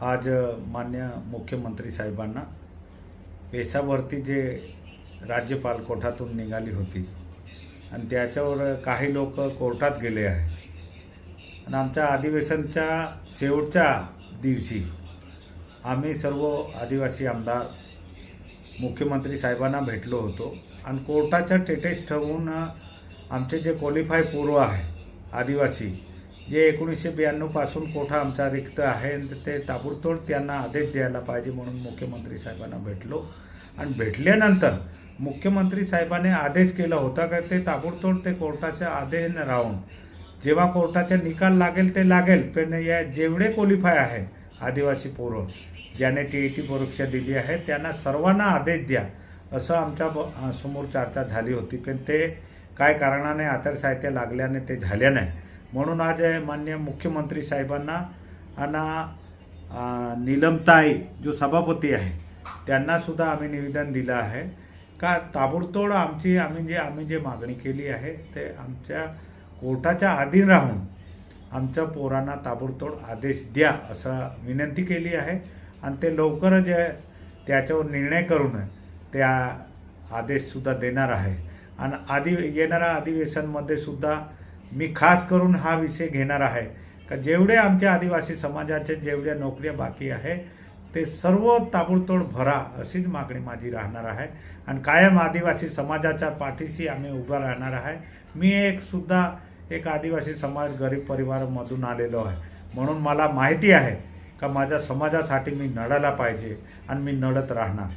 आज मान्य मुख्यमंत्री साहेबांना पेशावरती जे राज्यपाल कोर्टातून निघाली होती आणि त्याच्यावर काही लोक कोर्टात गेले आहे आणि आमच्या अधिवेशनच्या शेवटच्या दिवशी आम्ही सर्व आदिवासी आमदार मुख्यमंत्री साहेबांना भेटलो होतो. आणि कोर्टाच्या टेटेस ठेवून आमचे जे क्वालिफाय पूर्व आहे आदिवासी जे एकोणीसशे ब्याण्णवपासून कोठा आमचा रिक्त आहे ते ताबडतोब त्यांना आदेश द्यायला पाहिजे म्हणून मुख्यमंत्री साहेबांना भेटलो. आणि भेटल्यानंतर मुख्यमंत्री साहेबांनी आदेश केला होता का ते ताबडतोब ते कोर्टाच्या आदेश राहून जेव्हा कोर्टाचा निकाल लागेल ते लागेल पण या जेवढे क्वालिफाय आहे आदिवासी पोरं ज्याने टी ई टी परीक्षा दिली आहे त्यांना सर्वांना आदेश द्या असं आमच्या ब- समोर चर्चा झाली होती. पण ते काय कारणाने आचारसंहिता लागल्याने ते झाले नाही. म्हणून आज मान्य मुख्यमंत्री साहेबांना आणि नीलमताई जो सभापती आहे त्यांनासुद्धा आम्ही निवेदन दिलं आहे. का ताबडतोड आमची आम्ही जे आम्ही जे मागणी केली आहे ते आमच्या कोर्टाच्या अधीन राहून आमच्या पोरांना ताबडतोड आदेश द्या असं विनंती केली आहे. आणि ते लवकरच त्याच्यावर निर्णय करून त्या आदेशसुद्धा देणार आहे. आणि आधी येणाऱ्या अधिवेशनमध्ये सुद्धा मी खास करून हा विषय घेणार आहे. का जेवढे आमच्या आदिवासी समाजाचे जेवढ्या नोकऱ्या बाकी आहे ते सर्व ताबडतोड भरा अशीच मागणी माझी राहणार आहे. आणि कायम आदिवासी समाजाच्या पाठीशी आम्ही उभा राहणार आहे. मी एक सुद्धा एक आदिवासी समाज गरीब परिवारामधून आलेलो आहे. म्हणून मला माहिती आहे का माझ्या समाजासाठी मी लढायला पाहिजे आणि मी लढत राहणार.